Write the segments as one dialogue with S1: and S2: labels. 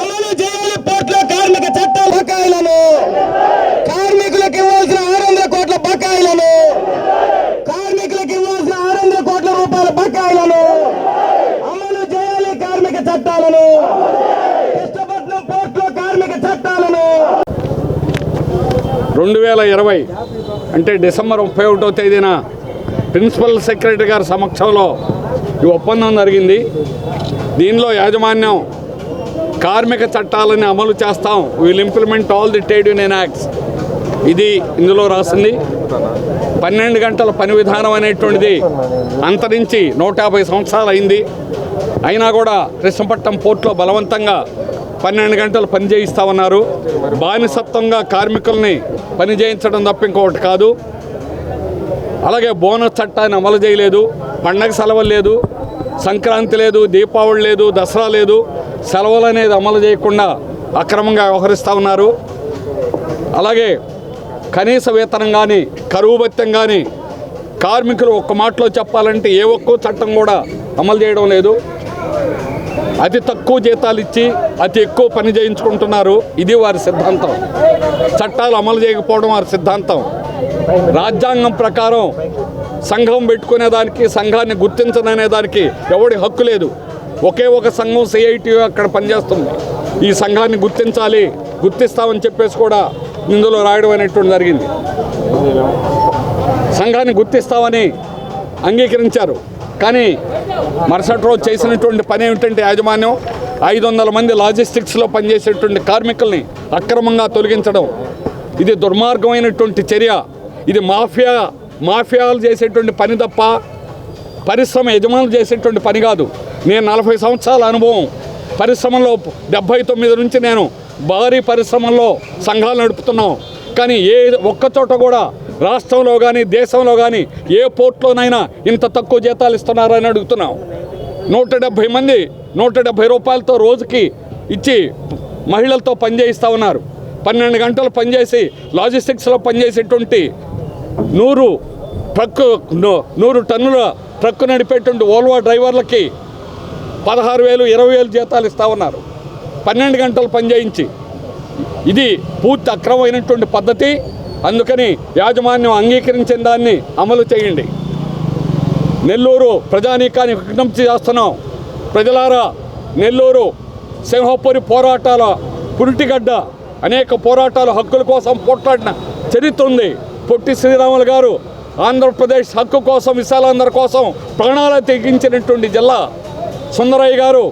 S1: అమలు చేయాలి పోర్టుల కార్మిక చట్ట బకాయిలను. కార్మికులకు ఇవ్వాల్సిన ఆరు వందల కోట్ల బకాయిలను. కార్మికులకు ఇవ్వాల్సిన ఆరు వందల కోట్ల రూపాయల బకాయిలను. అమలు చేయాలి కార్మిక చట్టాలను. కృష్ణపట్నం పోర్టులో కార్మిక చట్టాలను.
S2: రెండు వేల ఇరవై అంటే డిసెంబర్ ముప్పై ఒకటో తేదీన ప్రిన్సిపల్ సెక్రటరీ గారి సమక్షంలో ఈ ఒప్పందం జరిగింది. దీనిలో యాజమాన్యం కార్మిక చట్టాలని అమలు చేస్తాం. Will implement all the trade union acts ఇది ఇందులో రాసింది. పన్నెండు గంటల పని విధానం అనేటువంటిది అంతరించి నూట యాభై సంవత్సరాలు అయింది. అయినా కూడా కృష్ణపట్నం పోర్టులో బలవంతంగా పన్నెండు గంటలు పని చేయిస్తామన్నారు. బానిసత్వంగా కార్మికుల్ని పని చేయించడం తప్ప ఇంకొకటి కాదు. అలాగే బోనస్ చట్టాన్ని అమలు చేయలేదు పండగ సెలవులు లేదు సంక్రాంతి లేదు దీపావళి లేదు దసరా లేదు సెలవులు అనేది అమలు చేయకుండా అక్రమంగా వ్యవహరిస్తూ ఉన్నారు. అలాగే కనీస వేతనం కానీ కరువు భత్యం కానీ కార్మికులు ఒక్క మాటలో చెప్పాలంటే ఏ ఒక్క చట్టం కూడా అమలు చేయడం లేదు. అతి తక్కువ జీతాలు ఇచ్చి అతి ఎక్కువ పని చేయించుకుంటున్నారు. ఇది వారి సిద్ధాంతం. చట్టాలు అమలు చేయకపోవడం వారి సిద్ధాంతం. రాజ్యాంగం ప్రకారం సంఘం పెట్టుకునే దానికి సంఘాన్ని గుర్తించదనే దానికి ఎవడి హక్కు లేదు. ఒకే ఒక సంఘం సిఐటి అక్కడ పనిచేస్తుంది. ఈ సంఘాన్ని గుర్తించాలి గుర్తిస్తామని చెప్పేసి కూడా ఇందులో రాయడం అనేటువంటి జరిగింది. సంఘాన్ని గుర్తిస్తామని అంగీకరించారు. కానీ మరుసటి రోజు చేసినటువంటి పని ఏమిటంటే యాజమాన్యం ఐదు వందల మంది లాజిస్టిక్స్లో పనిచేసేటువంటి కార్మికుల్ని అక్రమంగా తొలగించడం. ఇది దుర్మార్గమైనటువంటి చర్య. ఇది మాఫియా మాఫియాలు చేసేటువంటి పని తప్ప పరిశ్రమ యజమానులు చేసేటువంటి పని కాదు. నేను నలభై సంవత్సరాల అనుభవం. పరిశ్రమలో డెబ్భై తొమ్మిది నుంచి నేను భారీ పరిశ్రమల్లో సంఘాలు నడుపుతున్నాం. కానీ ఏ ఒక్క చోట కూడా రాష్ట్రంలో కానీ దేశంలో కానీ ఏ పోర్ట్లోనైనా ఇంత తక్కువ జీతాలు ఇస్తున్నారని అడుగుతున్నాం. నూట డెబ్భై మంది నూట డెబ్భై రూపాయలతో రోజుకి ఇచ్చి మహిళలతో పనిచేయిస్తూ ఉన్నారు. పన్నెండు గంటలు పనిచేసి లాజిస్టిక్స్లో పనిచేసేటువంటి నూరు ట్రక్కు నూరు టన్నుల ట్రక్కు నడిపేటువంటి ఓల్వా డ్రైవర్లకి పదహారు వేలు ఇరవై వేలు జీతాలు ఇస్తా ఉన్నారు. పన్నెండు గంటలు పనిచేయించి. ఇది పూర్తి అక్రమమైనటువంటి పద్ధతి. అందుకని యాజమాన్యం అంగీకరించిన దాన్ని అమలు చేయండి. నెల్లూరు ప్రజానీకాన్ని విజ్ఞప్తి చేస్తున్నాం. ప్రజలారా నెల్లూరు సింహపురి పోరాటాల పురిటిగడ్డ అనేక పోరాటాల హక్కుల కోసం పోట్లాడిన చరిత్ర ఉంది. పొట్టి శ్రీరాములు గారు ఆంధ్రప్రదేశ్ హక్కు కోసం విశాలాంధ్ర కోసం ప్రాణాలు తెగించినటువంటి జిల్లా సుందరయ్య గారు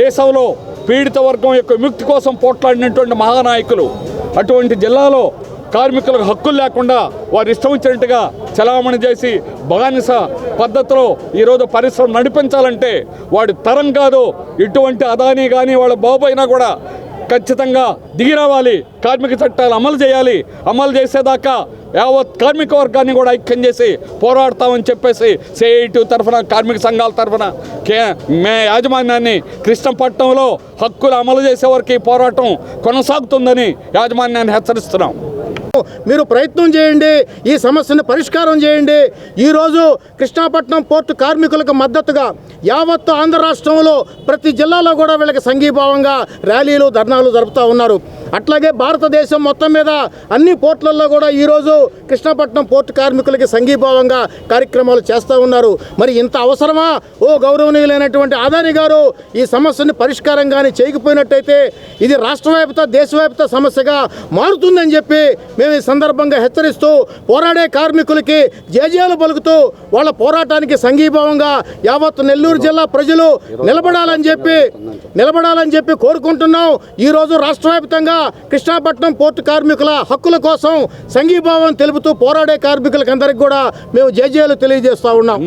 S2: దేశంలో పీడిత వర్గం యొక్క విముక్తి కోసం పోట్లాడినటువంటి మహానాయకులు. అటువంటి జిల్లాలో కార్మికులకు హక్కులు లేకుండా వారు ఇష్టం వచ్చినట్టుగా చలామణి చేసి బానిస పద్ధతిలో ఈరోజు పరిశ్రమ నడిపించాలంటే వాడి తరం కాదు. ఇటువంటి అదానీ కానీ వాళ్ళ బాబు అయినా కూడా ఖచ్చితంగా దిగి రావాలి. కార్మిక చట్టాలు అమలు చేయాలి. అమలు చేసేదాకా యావత్ కార్మిక వర్గాన్ని కూడా ఐక్యం చేసి పోరాడతామని చెప్పేసి సిఐటి తరఫున కార్మిక సంఘాల తరఫున కే మే యాజమాన్యాన్ని కృష్ణపట్నంలో హక్కులు అమలు చేసే వరకు ఈ పోరాటం కొనసాగుతుందని యాజమాన్యాన్ని హెచ్చరిస్తున్నాం.
S3: మీరు ప్రయత్నం చేయండి ఈ సమస్యను పరిష్కారం చేయండి. ఈరోజు కృష్ణాపట్నం పోర్టు కార్మికులకు మద్దతుగా యావత్తు ఆంధ్ర రాష్ట్రంలో ప్రతి జిల్లాలో కూడా వీళ్ళకి సంఘీభావంగా ర్యాలీలు ధర్నాలు జరుపుతూ ఉన్నారు. అట్లాగే భారతదేశం మొత్తం మీద అన్ని పోర్టులలో కూడా ఈరోజు కృష్ణాపట్నం పోర్టు కార్మికులకి సంఘీభావంగా కార్యక్రమాలు చేస్తూ ఉన్నారు. మరి ఇంత అవసరమా? ఓ గౌరవనీయులైనటువంటి ఆదాని గారు ఈ సమస్యని పరిష్కారం కానీ చేయకపోయినట్టయితే ఇది రాష్ట్రవ్యాప్త దేశవ్యాప్త సమస్యగా మారుతుందని చెప్పి మేము ఈ సందర్భంగా హెచ్చరిస్తూ పోరాడే కార్మికులకి జేజేలు పలుకుతూ వాళ్ళ పోరాటానికి సంఘీభావంగా యావత్ నెల్లూరు జిల్లా ప్రజలు నిలబడాలని చెప్పి నిలబడాలని చెప్పి కోరుకుంటున్నాం. ఈరోజు రాష్ట్ర వ్యాప్తంగా కృష్ణాపట్నం పోర్టు కార్మికుల హక్కుల కోసం సంఘీభావం తెలుపుతూ పోరాడే కార్మికులకి అందరికి కూడా మేము జేజేలు తెలియజేస్తూ ఉన్నాం.